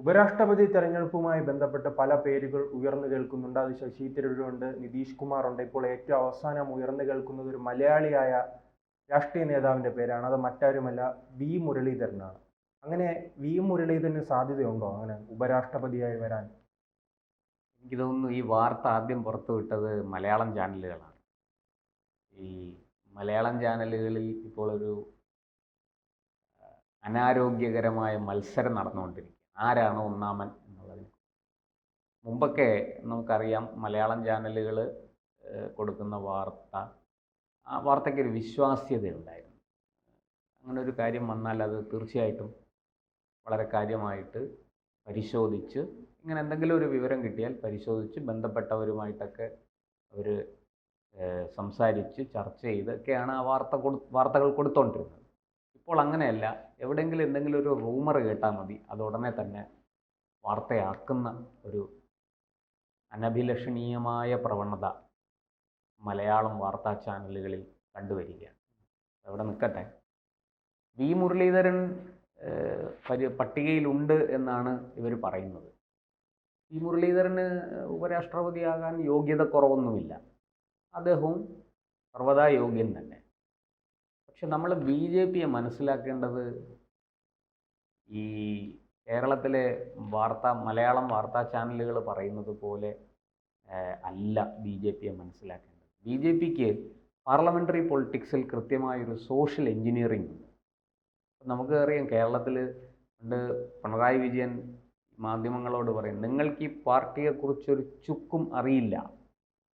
ഉപരാഷ്ട്രപതി തെരഞ്ഞെടുപ്പുമായി ബന്ധപ്പെട്ട് പല പേരുകൾ ഉയർന്നു കേൾക്കുന്നുണ്ട്. അത് ശശി തരൂരുണ്ട് നിതീഷ് കുമാർ ഉണ്ട്. ഇപ്പോൾ ഏറ്റവും അവസാനം ഉയർന്നു കേൾക്കുന്നത് ഒരു മലയാളിയായ രാഷ്ട്രീയ നേതാവിന്റെ പേരാണ്. അത് മറ്റാരുമല്ല വി. മുരളീധരനാണ്. അങ്ങനെ വി. മുരളീധരന് സാധ്യതയുണ്ടോ? അങ്ങനെ ഉപരാഷ്ട്രപതിയായി വരാൻ. എനിക്ക് തോന്നുന്നു ഈ വാർത്ത ആദ്യം പുറത്തുവിട്ടത് മലയാളം ചാനലുകളാണ്. ഈ മലയാളം ചാനലുകളിൽ ഇപ്പോൾ ഒരു അനാരോഗ്യകരമായ മത്സരം നടന്നുകൊണ്ടിരിക്കുക ആരാണ് ഒന്നാമൻ എന്നുള്ളതിനെ മുമ്പൊക്കെ നമുക്കറിയാം മലയാളം ചാനലുകൾ കൊടുക്കുന്ന വാർത്ത ആ വാർത്തയ്ക്ക് ഒരു വിശ്വാസ്യതയുണ്ടായിരുന്നു. അങ്ങനെ ഒരു കാര്യം വന്നാൽ അത് തീർച്ചയായിട്ടും വളരെ കാര്യമായിട്ട് പരിശോധിച്ച് ഇങ്ങനെ എന്തെങ്കിലും ഒരു വിവരം കിട്ടിയാൽ പരിശോധിച്ച് ബന്ധപ്പെട്ടവരുമായിട്ടൊക്കെ അവർ സംസാരിച്ച് ചർച്ച ചെയ്തൊക്കെയാണ് ആ വാർത്ത കൊടു വാർത്തകൾ കൊടുത്തോണ്ടിരുന്നത്. ഇപ്പോൾ അങ്ങനെയല്ല. എവിടെയെങ്കിലും എന്തെങ്കിലും ഒരു റൂമർ കേട്ടാൽ മതി. അത് ഉടനെ തന്നെ വാർത്തയാക്കുന്ന ഒരു അനഭിലഷണീയമായ പ്രവണത മലയാളം വാർത്താ ചാനലുകളിൽ കണ്ടുവരികയാണ്. അവിടെ നിൽക്കട്ടെ. വി. മുരളീധരൻ പട്ടികയിലുണ്ട് എന്നാണ് ഇവർ പറയുന്നത്. വി. മുരളീധരന് ഉപരാഷ്ട്രപതിയാകാൻ യോഗ്യത കുറവൊന്നുമില്ല. അദ്ദേഹവും സർവതാ യോഗ്യൻ തന്നെ. പക്ഷെ നമ്മൾ ബി ജെ പിയെ മനസ്സിലാക്കേണ്ടത് ഈ കേരളത്തിലെ വാർത്ത മലയാളം വാർത്താ ചാനലുകൾ പറയുന്നത് പോലെ അല്ല ബി ജെ പിയെ മനസ്സിലാക്കേണ്ടത്. ബി ജെ പിക്ക് പാർലമെന്ററി പൊളിറ്റിക്സിൽ കൃത്യമായൊരു സോഷ്യൽ എഞ്ചിനീയറിംഗ് ഉണ്ട്. ഇപ്പം നമുക്ക് അറിയാം കേരളത്തിൽ പണ്ട് പിണറായി വിജയൻ മാധ്യമങ്ങളോട് പറയും നിങ്ങൾക്ക് ഈ പാർട്ടിയെക്കുറിച്ചൊരു ചുക്കും അറിയില്ല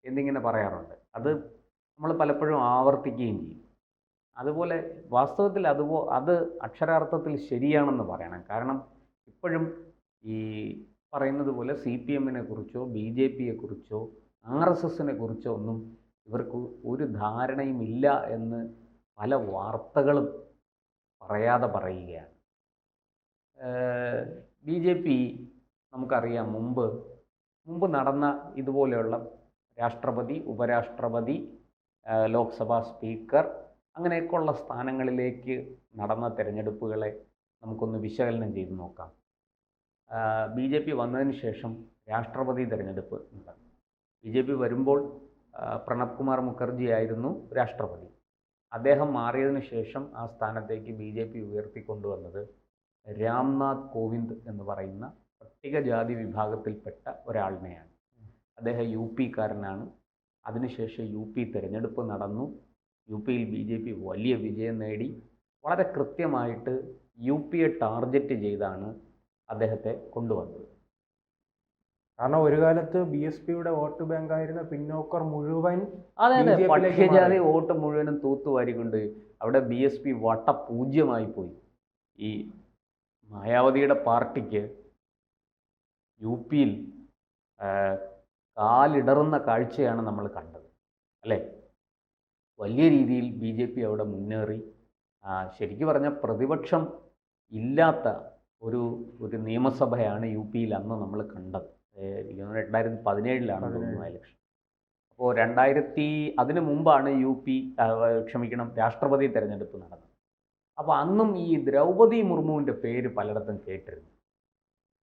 എന്നിങ്ങനെ പറയാറുണ്ട്. അത് നമ്മൾ പലപ്പോഴും ആവർത്തിക്കുകയും ചെയ്യും. അതുപോലെ വാസ്തവത്തിൽ അതുപോ അത് അക്ഷരാർത്ഥത്തിൽ ശരിയാണെന്ന് പറയണം. കാരണം ഇപ്പോഴും ഈ പറയുന്നത് പോലെ സി പി എമ്മിനെ കുറിച്ചോ ബി ജെ പിയെ കുറിച്ചോ ആർ എസ് എസിനെ കുറിച്ചോ ഒന്നും ഇവർക്ക് ഒരു ധാരണയും ഇല്ല എന്ന് പല വാർത്തകളും പറയാതെ പറയുകയാണ്. ബി ജെ പി നമുക്കറിയാം മുമ്പ് മുമ്പ് നടന്ന ഇതുപോലെയുള്ള രാഷ്ട്രപതി ഉപരാഷ്ട്രപതി ലോക്സഭാ സ്പീക്കർ അങ്ങനെയൊക്കെയുള്ള സ്ഥാനങ്ങളിലേക്ക് നടന്ന തിരഞ്ഞെടുപ്പുകളെ നമുക്കൊന്ന് വിശകലനം ചെയ്ത് നോക്കാം. ബി ജെ പി വന്നതിന് ശേഷം രാഷ്ട്രപതി തിരഞ്ഞെടുപ്പ് നടന്നു. ബി ജെ പി വരുമ്പോൾ പ്രണബ് കുമാർ മുഖർജി ആയിരുന്നു രാഷ്ട്രപതി. അദ്ദേഹം മാറിയതിന് ശേഷം ആ സ്ഥാനത്തേക്ക് ബി ജെ പി ഉയർത്തിക്കൊണ്ടുവന്നത് രാംനാഥ് കോവിന്ദ് എന്ന് പറയുന്ന പട്ടികജാതി വിഭാഗത്തിൽപ്പെട്ട ഒരാളിനെയാണ്. അദ്ദേഹം യു പിക്കാരനാണ് അതിനുശേഷം യു പി തിരഞ്ഞെടുപ്പ് നടന്നു. യു പിയിൽ ബി ജെ പി വലിയ വിജയം നേടി. വളരെ കൃത്യമായിട്ട് യു പിയെ ടാർഗറ്റ് ചെയ്താണ് അദ്ദേഹത്തെ കൊണ്ടുവന്നത്. കാരണം ഒരു കാലത്ത് ബി എസ് പിയുടെ വോട്ട് ബാങ്കായിരുന്ന പിന്നോക്കർ മുഴുവൻ അതെ അതെ. BJP പട്ടികജാതി വോട്ട് മുഴുവനും തൂത്തുവാരിക്കൊണ്ട് അവിടെ ബി എസ് പി വട്ട പൂജ്യമായി പോയി. ഈ മായാവതിയുടെ പാർട്ടിക്ക് യു പിയിൽ കാലിടറുന്ന കാഴ്ചയാണ് നമ്മൾ കണ്ടത്. അല്ലേ? വലിയ രീതിയിൽ ബി ജെ പി അവിടെ മുന്നേറി. ശരിക്കും പറഞ്ഞാൽ പ്രതിപക്ഷം ഇല്ലാത്ത ഒരു ഒരു നിയമസഭയാണ് യു പിയിൽ അന്ന് നമ്മൾ കണ്ടത്. രണ്ടായിരത്തി പതിനേഴിലാണ് തോന്നുന്നു ഇലക്ഷൻ അപ്പോൾ രണ്ടായിരത്തി അതിന് മുമ്പാണ് യു പി ക്ഷമിക്കണം രാഷ്ട്രപതി തിരഞ്ഞെടുപ്പ് നടന്നത്. അപ്പോൾ അന്നും ഈ ദ്രൗപദി മുർമുവിന്റെ പേര് പലയിടത്തും കേട്ടിരുന്നു.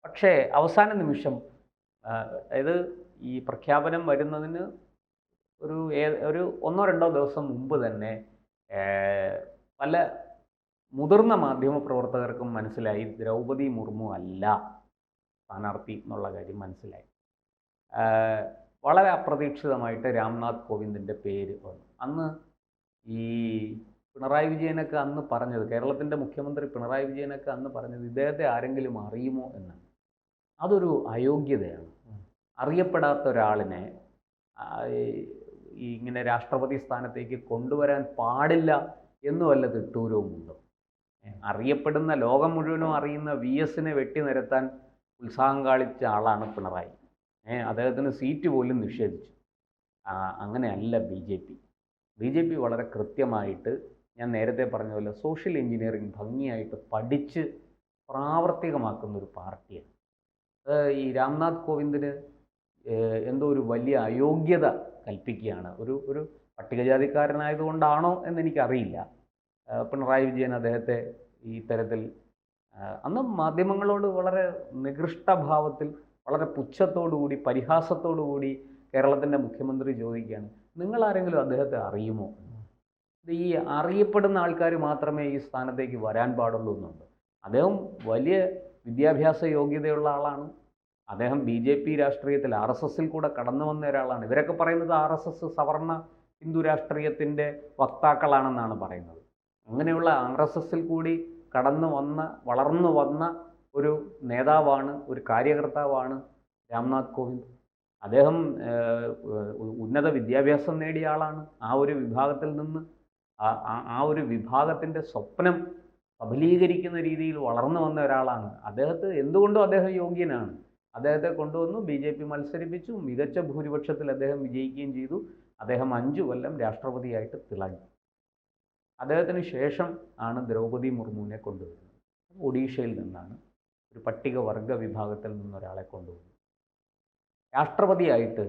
പക്ഷേ അവസാന നിമിഷം അതായത് ഈ പ്രഖ്യാപനം വരുന്നതിന് ഒരു ഒരു ഒന്നോ രണ്ടോ ദിവസം മുമ്പ് തന്നെ പല മുതിർന്ന മാധ്യമ പ്രവർത്തകർക്കും മനസ്സിലായി ദ്രൗപദി മുർമു അല്ല സ്ഥാനാർത്ഥി എന്നുള്ള കാര്യം മനസ്സിലായി. വളരെ അപ്രതീക്ഷിതമായിട്ട് രാംനാഥ് കോവിന്ദിന്റെ പേര് വന്നു. അന്ന് ഈ പിണറായി വിജയനൊക്കെ അന്ന് പറഞ്ഞത് കേരളത്തിന്റെ മുഖ്യമന്ത്രി പിണറായി വിജയനൊക്കെ അന്ന് പറഞ്ഞത് ഇദ്ദേഹത്തെ ആരെങ്കിലും അറിയുമോ എന്നാണ്. അതൊരു അയോഗ്യതയാണ്. അറിയപ്പെടാത്ത ഒരാളിനെ ഈ- ഇങ്ങനെ രാഷ്ട്രപതി സ്ഥാനത്തേക്ക് കൊണ്ടുവരാൻ പാടില്ല എന്ന് വല്ല തിട്ടൂരവുമുണ്ടോ അറിയപ്പെടുന്ന ലോകം മുഴുവനും അറിയുന്ന വി എസിനെ വെട്ടി നിരത്താൻ ഉത്സാഹം കാണിച്ച ആളാണ് പിണറായി. ഏഹ് അദ്ദേഹത്തിന് സീറ്റ് പോലും നിഷേധിച്ചു. അങ്ങനെയല്ല B J P. B J P വളരെ കൃത്യമായിട്ട് ഞാൻ നേരത്തെ പറഞ്ഞ പോലെ സോഷ്യൽ എഞ്ചിനീയറിംഗ് ഭംഗിയായിട്ട് പഠിച്ച് പ്രാവർത്തികമാക്കുന്ന ഒരു പാർട്ടിയാണ് ഈ രാംനാഥ് കോവിന്ദിന് എന്തോ ഒരു വലിയ അയോഗ്യത കൽപ്പിക്കുകയാണ്. ഒരു ഒരു പട്ടികജാതിക്കാരനായതുകൊണ്ടാണോ എന്നെനിക്കറിയില്ല. പിണറായി വിജയൻ അദ്ദേഹത്തെ ഈ തരത്തിൽ അന്ന് മാധ്യമങ്ങളോട് വളരെ നികൃഷ്ടഭാവത്തിൽ വളരെ പുച്ഛത്തോടുകൂടി പരിഹാസത്തോടുകൂടി കേരളത്തിന്റെ മുഖ്യമന്ത്രി ചോദിക്കുകയാണ്. നിങ്ങൾ ആരെങ്കിലും അദ്ദേഹത്തെ അറിയുമോ? ഈ അറിയപ്പെടുന്ന ആൾക്കാർ മാത്രമേ ഈ സ്ഥാനത്തേക്ക് വരാൻ പാടുള്ളൂ എന്നുണ്ട്. അദ്ദേഹം വലിയ വിദ്യാഭ്യാസ യോഗ്യതയുള്ള ആളാണ്. അദ്ദേഹം ബി ജെ പി രാഷ്ട്രീയത്തിൽ ആർ എസ് എസിൽ കൂടെ കടന്നു വന്ന ഒരാളാണ്. ഇവരൊക്കെ പറയുന്നത് ആർ എസ് എസ് സവർണ ഹിന്ദു രാഷ്ട്രീയത്തിന്റെ വക്താക്കളാണെന്നാണ് പറയുന്നത്. അങ്ങനെയുള്ള ആർ എസ് എസിൽ കൂടി കടന്നു വന്ന വളർന്നു വന്ന ഒരു നേതാവാണ് ഒരു കാര്യകർത്താവാണ് രാംനാഥ് കോവിന്ദ്. അദ്ദേഹം ഉന്നത വിദ്യാഭ്യാസം നേടിയ ആളാണ്. ആ ഒരു വിഭാഗത്തിൽ നിന്ന് ആ- ഒരു വിഭാഗത്തിന്റെ സ്വപ്നം സബലീകരിക്കുന്ന രീതിയിൽ വളർന്നു വന്ന ഒരാളാണ്. അദ്ദേഹത്തെ എന്തുകൊണ്ടും അദ്ദേഹം യോഗ്യനാണ്? അദ്ദേഹത്തെ കൊണ്ടുവന്നു. ബി ജെ പി മത്സരിപ്പിച്ചു. മികച്ച ഭൂരിപക്ഷത്തിൽ അദ്ദേഹം വിജയിക്കുകയും ചെയ്തു. അദ്ദേഹം അഞ്ചു കൊല്ലം രാഷ്ട്രപതിയായിട്ട് തിളങ്ങി. അദ്ദേഹത്തിന് ശേഷം ആണ് ദ്രൗപദി മുർമുവിനെ കൊണ്ടുവരുന്നത്. ഒഡീഷയിൽ നിന്നാണ്. ഒരു പട്ടികവർഗ വിഭാഗത്തിൽ നിന്നൊരാളെ കൊണ്ടുവന്നു രാഷ്ട്രപതിയായിട്ട്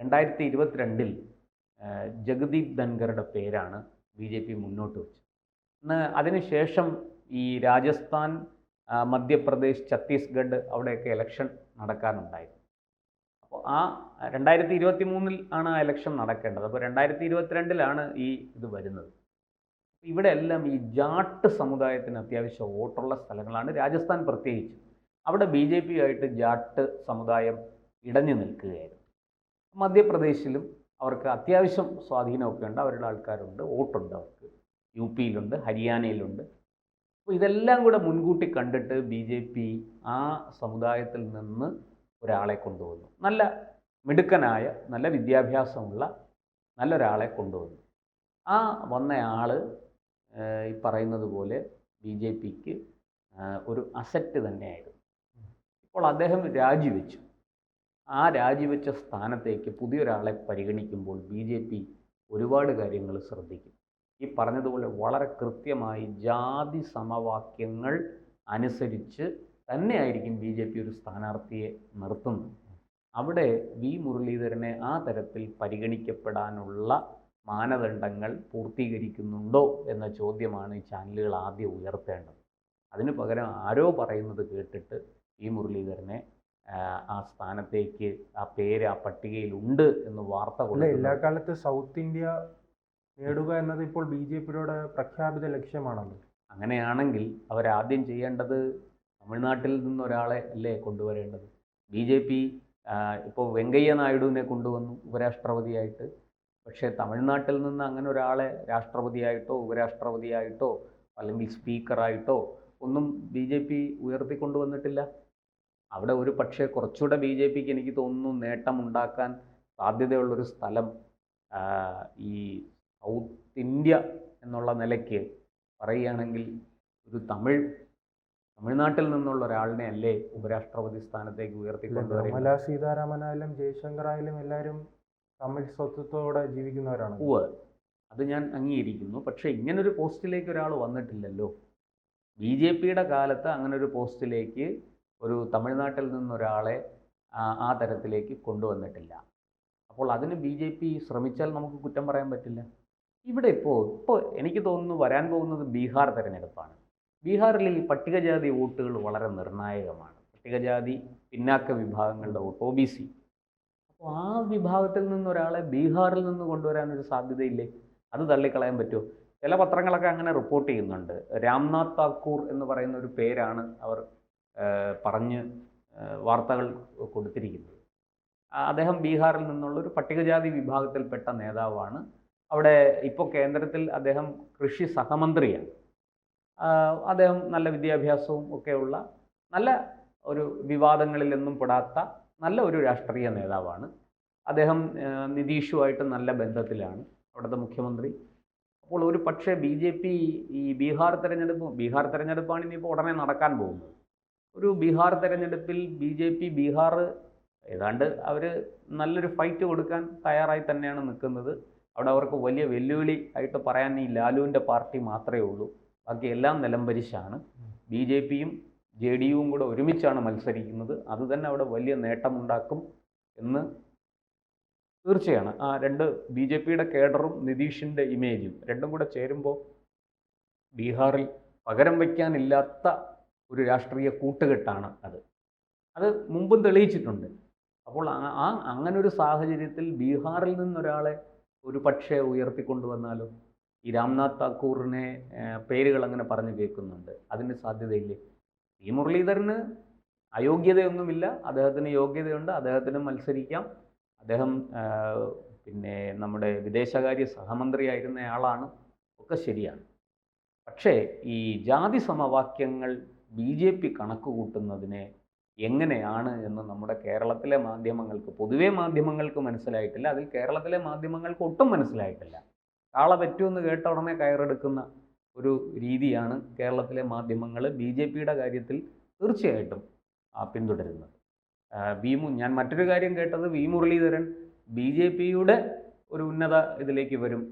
രണ്ടായിരത്തി ഇരുപത്തിരണ്ടിൽ ജഗദീപ് ധൻഖറുടെ പേരാണ് ബി ജെ പി മുന്നോട്ട് വെച്ചത്. അതിനുശേഷം ഈ രാജസ്ഥാൻ മധ്യപ്രദേശ് ഛത്തീസ്ഗഡ് അവിടെയൊക്കെ ഇലക്ഷൻ നടക്കാനുണ്ടായിരുന്നു. അപ്പോൾ ആ രണ്ടായിരത്തി ഇരുപത്തി മൂന്നിൽ ആണ് ആ ഇലക്ഷൻ നടക്കേണ്ടത്. അപ്പോൾ രണ്ടായിരത്തി ഇരുപത്തിരണ്ടിലാണ് ഈ ഇത് വരുന്നത്. ഇവിടെ എല്ലാം ഈ ജാട്ട് സമുദായത്തിന് അത്യാവശ്യം വോട്ടുള്ള സ്ഥലങ്ങളാണ് രാജസ്ഥാൻ പ്രത്യേകിച്ച്. അവിടെ ബി ജെ പിയുമായിട്ട് ജാട്ട് സമുദായം ഇടഞ്ഞു നിൽക്കുകയായിരുന്നു. മധ്യപ്രദേശിലും അവർക്ക് അത്യാവശ്യം സ്വാധീനമൊക്കെ ഉണ്ട്. അവരുടെ ആൾക്കാരുണ്ട് വോട്ടുണ്ട് അവർക്ക്. യു പിയിലുണ്ട് ഹരിയാനയിലുണ്ട്. അപ്പോൾ ഇതെല്ലാം കൂടെ മുൻകൂട്ടി കണ്ടിട്ട് ബി ജെ പി ആ സമുദായത്തിൽ നിന്ന് ഒരാളെ കൊണ്ടുവന്നു. നല്ല മിടുക്കനായ നല്ല വിദ്യാഭ്യാസമുള്ള നല്ലൊരാളെ കൊണ്ടുവന്നു. ആ വന്നയാൾ ഈ പറയുന്നത് പോലെ ബി ജെ പിക്ക് ഒരു അസറ്റ് തന്നെയായിരുന്നു. ഇപ്പോൾ അദ്ദേഹം രാജിവെച്ചു. ആ രാജിവെച്ച സ്ഥാനത്തേക്ക് പുതിയൊരാളെ പരിഗണിക്കുമ്പോൾ ബി ജെ പി ഒരുപാട് കാര്യങ്ങൾ ശ്രദ്ധിക്കും. ഈ പറഞ്ഞതുപോലെ വളരെ കൃത്യമായി ജാതി സമവാക്യങ്ങൾ അനുസരിച്ച് തന്നെയായിരിക്കും ബി ജെ പി ഒരു സ്ഥാനാർത്ഥിയെ നിർത്തുന്നത്. അവിടെ വി മുരളീധരനെ ആ തരത്തിൽ പരിഗണിക്കപ്പെടാനുള്ള മാനദണ്ഡങ്ങൾ പൂർത്തീകരിക്കുന്നുണ്ടോ എന്ന ചോദ്യമാണ് ഈ ചാനലുകൾ ആദ്യം ഉയർത്തേണ്ടത്. അതിന് പകരം ആരോ പറയുന്നത് കേട്ടിട്ട് വി മുരളീധരനെ ആ, സ്ഥാനത്തേക്ക് ആ പേര് ആ പട്ടികയിൽ ഉണ്ട് എന്ന് വാർത്ത എല്ലാ കാലത്ത് സൗത്ത് ഇന്ത്യ നേടുക എന്നത് ഇപ്പോൾ ബി ജെ പിയുടെ പ്രഖ്യാപിത ലക്ഷ്യമാണല്ലോ. അങ്ങനെയാണെങ്കിൽ അവരാദ്യം ചെയ്യേണ്ടത് തമിഴ്നാട്ടിൽ നിന്നൊരാളെ അല്ലേ കൊണ്ടുവരേണ്ടത്? ബി ജെ പി ഇപ്പോൾ വെങ്കയ്യ നായിഡുവിനെ കൊണ്ടുവന്നു ഉപരാഷ്ട്രപതിയായിട്ട്. പക്ഷേ തമിഴ്നാട്ടിൽ നിന്ന് അങ്ങനെ ഒരാളെ രാഷ്ട്രപതിയായിട്ടോ ഉപരാഷ്ട്രപതിയായിട്ടോ അല്ലെങ്കിൽ സ്പീക്കറായിട്ടോ ഒന്നും ബി ജെ പി ഉയർത്തിക്കൊണ്ടുവന്നിട്ടില്ല. അവിടെ ഒരു പക്ഷേ കുറച്ചുകൂടെ ബി ജെ പിക്ക് എനിക്ക് തോന്നുന്നു നേട്ടമുണ്ടാക്കാൻ സാധ്യതയുള്ളൊരു സ്ഥലം ഈ സൗത്ത് ഇന്ത്യ എന്നുള്ള നിലയ്ക്ക് പറയുകയാണെങ്കിൽ ഒരു തമിഴ് തമിഴ്നാട്ടിൽ നിന്നുള്ള ഒരാളിനെ അല്ലേ ഉപരാഷ്ട്രപതി സ്ഥാനത്തേക്ക് ഉയർത്തിക്കൊണ്ടുവരും നിർമ്മല സീതാരാമനായാലും ജയശങ്കറായാലും എല്ലാവരും തമിഴ് സ്വത്വത്തോടെ ജീവിക്കുന്നവരാണ്. ഉവ് അത് ഞാൻ അംഗീകരിക്കുന്നു. പക്ഷേ ഇങ്ങനൊരു പോസ്റ്റിലേക്ക് ഒരാൾ വന്നിട്ടില്ലല്ലോ. ബി ജെ പിയുടെ കാലത്ത് അങ്ങനെ ഒരു പോസ്റ്റിലേക്ക് ഒരു തമിഴ്നാട്ടിൽ നിന്നൊരാളെ ആ, ആ തരത്തിലേക്ക് കൊണ്ടുവന്നിട്ടില്ല. അപ്പോൾ അതിന് ബി ജെ പി ശ്രമിച്ചാൽ നമുക്ക് കുറ്റം പറയാൻ പറ്റില്ല? ഇവിടെ ഇപ്പോൾ ഇപ്പോൾ എനിക്ക് തോന്നുന്നു വരാൻ പോകുന്നത് ബീഹാർ തെരഞ്ഞെടുപ്പാണ്. ബീഹാറിൽ ഈ പട്ടികജാതി വോട്ടുകൾ വളരെ നിർണായകമാണ്. പട്ടികജാതി പിന്നാക്ക വിഭാഗങ്ങളുടെ വോട്ട് ഒ ബി സി അപ്പോൾ ആ വിഭാഗത്തിൽ നിന്ന് ഒരാളെ ബീഹാറിൽ നിന്ന് കൊണ്ടുവരാൻ ഒരു സാധ്യതയില്ലേ? അത് തള്ളിക്കളയാൻ പറ്റുമോ? ചില പത്രങ്ങളൊക്കെ അങ്ങനെ റിപ്പോർട്ട് ചെയ്യുന്നുണ്ട്. രാംനാഥ് താക്കൂർ എന്ന് പറയുന്ന ഒരു പേരാണ് അവർ പറഞ്ഞ് വാർത്തകൾ കൊടുത്തിരിക്കുന്നത്. അദ്ദേഹം ബീഹാറിൽ നിന്നുള്ള ഒരു പട്ടികജാതി വിഭാഗത്തിൽപ്പെട്ട നേതാവാണ് അവിടെ ഇപ്പോൾ കേന്ദ്രത്തിൽ അദ്ദേഹം കൃഷി സഹമന്ത്രിയാണ്. അദ്ദേഹം നല്ല വിദ്യാഭ്യാസവും ഒക്കെയുള്ള നല്ല ഒരു വിവാദങ്ങളിലൊന്നും പെടാത്ത നല്ല ഒരു രാഷ്ട്രീയ നേതാവാണ്. അദ്ദേഹം നിതീഷുമായിട്ട് നല്ല ബന്ധത്തിലാണ് അവിടുത്തെ മുഖ്യമന്ത്രി. അപ്പോൾ ഒരു പക്ഷേ ബി ജെ പി ഈ ബീഹാർ തെരഞ്ഞെടുപ്പ് ബീഹാർ തെരഞ്ഞെടുപ്പാണ് ഇനിയിപ്പോൾ ഉടനെ നടക്കാൻ പോകുന്നത്. ഒരു ബീഹാർ തെരഞ്ഞെടുപ്പിൽ ബി ജെ പി ബീഹാർ ഏതാണ്ട് അവർ നല്ലൊരു ഫൈറ്റ് കൊടുക്കാൻ തയ്യാറായി തന്നെയാണ് നിൽക്കുന്നത്. അവിടെ അവർക്ക് വലിയ വെല്ലുവിളി ആയിട്ട് പറയാൻ ഈ ലാലുവിന്റെ പാർട്ടി മാത്രമേ ഉള്ളൂ. ബാക്കി എല്ലാം നിലംപരിശാണ്. ബി ജെ പിയും ജെ ഡി യുവും കൂടെ ഒരുമിച്ചാണ് മത്സരിക്കുന്നത്. അത് തന്നെ അവിടെ വലിയ നേട്ടമുണ്ടാക്കും എന്ന് തീർച്ചയാണ്. ആ രണ്ട് ബി ജെ പിയുടെ കേഡറും നിതീഷിന്റെ ഇമേജും രണ്ടും കൂടെ ചേരുമ്പോൾ ബീഹാറിൽ പകരം വയ്ക്കാനില്ലാത്ത ഒരു രാഷ്ട്രീയ കൂട്ടുകെട്ടാണ് അത്. അത് മുമ്പും തെളിയിച്ചിട്ടുണ്ട്. അപ്പോൾ ആ- അങ്ങനൊരു സാഹചര്യത്തിൽ ബീഹാറിൽ നിന്നൊരാളെ ഒരു പക്ഷേ ഉയർത്തിക്കൊണ്ടുവന്നാലോ ഈ രാംനാഥ് താക്കൂറിനെ പേരുകൾ അങ്ങനെ പറഞ്ഞു കേൾക്കുന്നുണ്ട്. അതിന് സാധ്യതയില്ലേ? ഈ മുരളീധരന് അയോഗ്യതയൊന്നുമില്ല. അദ്ദേഹത്തിന് യോഗ്യതയുണ്ട്. അദ്ദേഹത്തിന് മത്സരിക്കാം. അദ്ദേഹം പിന്നെ നമ്മുടെ വിദേശകാര്യ സഹമന്ത്രിയായിരുന്നയാളാണ്. ഒക്കെ ശരിയാണ്. പക്ഷേ ഈ ജാതി സമവാക്യങ്ങൾ ബി ജെ പി കണക്ക് കൂട്ടുന്നതിനെ എങ്ങനെയാണ് എന്ന് നമ്മുടെ കേരളത്തിലെ മാധ്യമങ്ങൾക്ക് പൊതുവേ മാധ്യമങ്ങൾക്ക് മനസ്സിലായിട്ടില്ല. അതിൽ കേരളത്തിലെ മാധ്യമങ്ങൾക്ക് ഒട്ടും മനസ്സിലായിട്ടില്ല. കാള പറ്റുമെന്ന് കേട്ട ഉടനെ കയറെടുക്കുന്ന ഒരു രീതിയാണ് കേരളത്തിലെ മാധ്യമങ്ങൾ ബി ജെ പിയുടെ കാര്യത്തിൽ തീർച്ചയായിട്ടും പിന്തുടരുന്നത്. വി മു ഞാൻ മറ്റൊരു കാര്യം കേട്ടത് വി. മുരളീധരൻ ബി ജെ പിയുടെ ഒരു ഉന്നത ഇതിലേക്ക് വരും.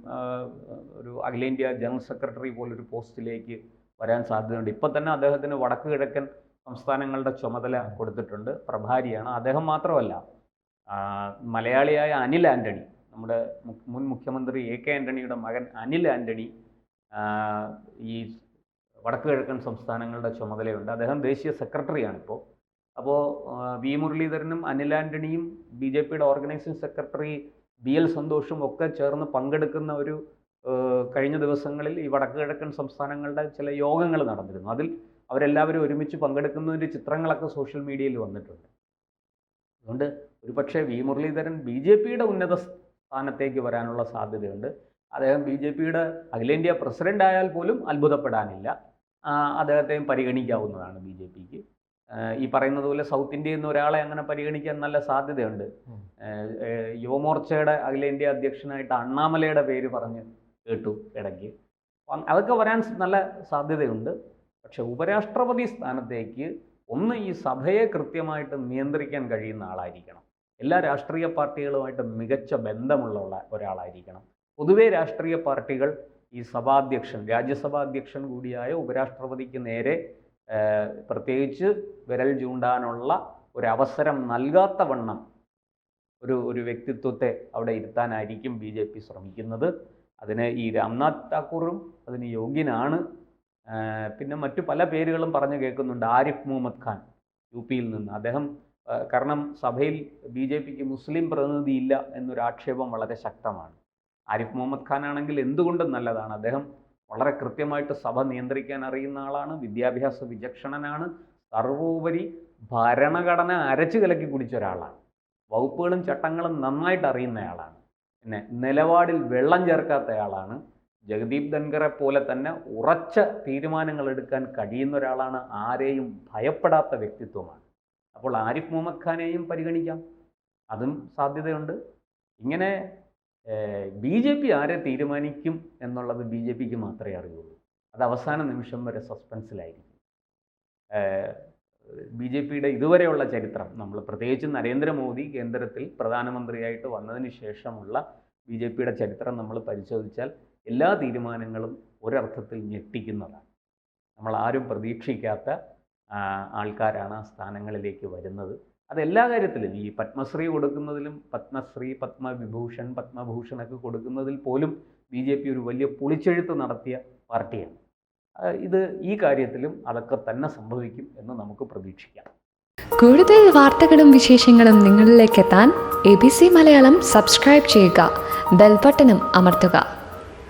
ഒരു അഖിലേന്ത്യാ ജനറൽ സെക്രട്ടറി പോലൊരു പോസ്റ്റിലേക്ക് വരാൻ സാധ്യതയുണ്ട്. ഇപ്പം തന്നെ അദ്ദേഹത്തിന് വടക്ക് കിഴക്കൻ സംസ്ഥാനങ്ങളുടെ ചുമതല കൊടുത്തിട്ടുണ്ട്. പ്രഭാരിയാണ്. അദ്ദേഹം മാത്രമല്ല മലയാളിയായ അനിൽ ആന്റണി നമ്മുടെ മുൻ മുഖ്യമന്ത്രി എ കെ ആന്റണിയുടെ മകൻ അനിൽ ആന്റണി ഈ വടക്ക് കിഴക്കൻ സംസ്ഥാനങ്ങളുടെ ചുമതലയുണ്ട്. അദ്ദേഹം ദേശീയ സെക്രട്ടറിയാണ് ഇപ്പോൾ. അപ്പോൾ വി മുരളീധരനും അനിൽ ആന്റണിയും ബി ജെ പിയുടെ ഓർഗനൈസിംഗ് സെക്രട്ടറി ബി എൽ സന്തോഷും ഒക്കെ ചേർന്ന് പങ്കെടുക്കുന്ന ഒരു കഴിഞ്ഞ ദിവസങ്ങളിൽ ഈ വടക്ക് കിഴക്കൻ സംസ്ഥാനങ്ങളുടെ ചില യോഗങ്ങൾ നടന്നിരുന്നു. അതിൽ അവരെല്ലാവരും ഒരുമിച്ച് പങ്കെടുക്കുന്നതിന്റെ ചിത്രങ്ങളൊക്കെ സോഷ്യൽ മീഡിയയിൽ വന്നിട്ടുണ്ട്. അതുകൊണ്ട് ഒരുപക്ഷെ വി മുരളീധരൻ ബി ജെ പിയുടെ ഉന്നത സ്ഥാനത്തേക്ക് വരാനുള്ള സാധ്യതയുണ്ട്. അദ്ദേഹം ബി ജെ പിയുടെ അഖിലേന്ത്യാ പ്രസിഡന്റ് ആയാൽ പോലും അത്ഭുതപ്പെടാനില്ല. അദ്ദേഹത്തെയും പരിഗണിക്കാവുന്നതാണ് ബി ജെ പിക്ക്. ഈ പറയുന്നത് പോലെ സൗത്ത് ഇന്ത്യയിൽ നിന്ന് ഒരാളെ അങ്ങനെ പരിഗണിക്കാൻ നല്ല സാധ്യതയുണ്ട്. യുവമോർച്ചയുടെ അഖിലേന്ത്യാ അധ്യക്ഷനായിട്ട് അണ്ണാമലയുടെ പേര് പറഞ്ഞ് കേട്ടു ഇടയ്ക്ക്. അതൊക്കെ വരാൻ നല്ല സാധ്യതയുണ്ട്. പക്ഷെ ഉപരാഷ്ട്രപതി സ്ഥാനത്തേക്ക് ഒന്ന് ഈ സഭയെ കൃത്യമായിട്ട് നിയന്ത്രിക്കാൻ കഴിയുന്ന ആളായിരിക്കണം. എല്ലാ രാഷ്ട്രീയ പാർട്ടികളുമായിട്ട് മികച്ച ബന്ധമുള്ള ഒരാളായിരിക്കണം. പൊതുവെ രാഷ്ട്രീയ പാർട്ടികൾ ഈ സഭാധ്യക്ഷൻ രാജ്യസഭാധ്യക്ഷൻ കൂടിയായ ഉപരാഷ്ട്രപതിക്ക് നേരെ പ്രത്യേകിച്ച് വിരൽ ചൂണ്ടാനുള്ള ഒരു അവസരം നൽകാത്ത വണ്ണം ഒരു ഒരു വ്യക്തിത്വത്തെ അവിടെ ഇരുത്താനായിരിക്കും ബി ജെ പി ശ്രമിക്കുന്നത്. അതിന് ഈ രാംനാഥ് താക്കൂറും അതിന് യോഗ്യനാണ്. പിന്നെ മറ്റു പല പേരുകളും പറഞ്ഞു കേൾക്കുന്നുണ്ട്. ആരിഫ് മുഹമ്മദ് ഖാൻ യു പിയിൽ നിന്ന്. അദ്ദേഹം കാരണം സഭയിൽ ബി ജെ പിക്ക് മുസ്ലിം പ്രതിനിധി ഇല്ല എന്നൊരു ആക്ഷേപം വളരെ ശക്തമാണ്. ആരിഫ് മുഹമ്മദ് ഖാൻ ആണെങ്കിൽ എന്തുകൊണ്ടും നല്ലതാണ്. അദ്ദേഹം വളരെ കൃത്യമായിട്ട് സഭ നിയന്ത്രിക്കാൻ അറിയുന്ന ആളാണ് വിദ്യാഭ്യാസ വിചക്ഷണനാണ് സർവോപരി ഭരണഘടന അരച്ചു കലക്കി കുടിച്ച ഒരാളാണ്. വകുപ്പുകളും ചട്ടങ്ങളും നന്നായിട്ട് അറിയുന്നയാളാണ് പിന്നെ നിലപാടിൽ വെള്ളം ചേർക്കാത്തയാളാണ് ജഗദീപ് ധൻഖറെ പോലെ തന്നെ ഉറച്ച തീരുമാനങ്ങൾ എടുക്കാൻ കഴിയുന്ന ഒരാളാണ് ആരെയും ഭയപ്പെടാത്ത വ്യക്തിത്വമാണ്. അപ്പോൾ ആരിഫ് മുഹമ്മദ് ഖാനെയും പരിഗണിക്കാം. അതും സാധ്യതയുണ്ട്. ഇങ്ങനെ ബി ജെ പി ആരെ തീരുമാനിക്കും എന്നുള്ളത് ബി ജെ പിക്ക് മാത്രമേ അറിയുള്ളൂ. അത് അവസാന നിമിഷം വരെ സസ്പെൻസിലായിരിക്കും. ബി ജെ പിയുടെ ഇതുവരെയുള്ള ചരിത്രം നമ്മൾ പ്രത്യേകിച്ച് നരേന്ദ്രമോദി കേന്ദ്രത്തിൽ പ്രധാനമന്ത്രിയായിട്ട് വന്നതിന് ശേഷമുള്ള ബി ജെ പിയുടെ ചരിത്രം നമ്മൾ പരിശോധിച്ചാൽ എല്ലാ തീരുമാനങ്ങളും ഒരർത്ഥത്തിൽ ഞെട്ടിക്കുന്നതാണ്. നമ്മൾ ആരും പ്രതീക്ഷിക്കാത്ത ആൾക്കാരാണ് ആ സ്ഥാനങ്ങളിലേക്ക് വരുന്നത്. അത് എല്ലാ കാര്യത്തിലും ഈ പത്മശ്രീ കൊടുക്കുന്നതിലും പത്മശ്രീ പത്മവിഭൂഷൺ പത്മഭൂഷൺ ഒക്കെ കൊടുക്കുന്നതിൽ പോലും ബി ജെ പി ഒരു വലിയ പൊളിച്ചെഴുത്ത് നടത്തിയ പാർട്ടിയാണ്. ഇത് ഈ കാര്യത്തിലും അതൊക്കെ തന്നെ സംഭവിക്കും എന്ന് നമുക്ക് പ്രതീക്ഷിക്കാം. കൂടുതൽ വാർത്തകളും വിശേഷങ്ങളും നിങ്ങളിലേക്ക് എത്താൻ A B C Malayalam subscribe ചെയ്യുക ബെൽബട്ടനും അമർത്തുക.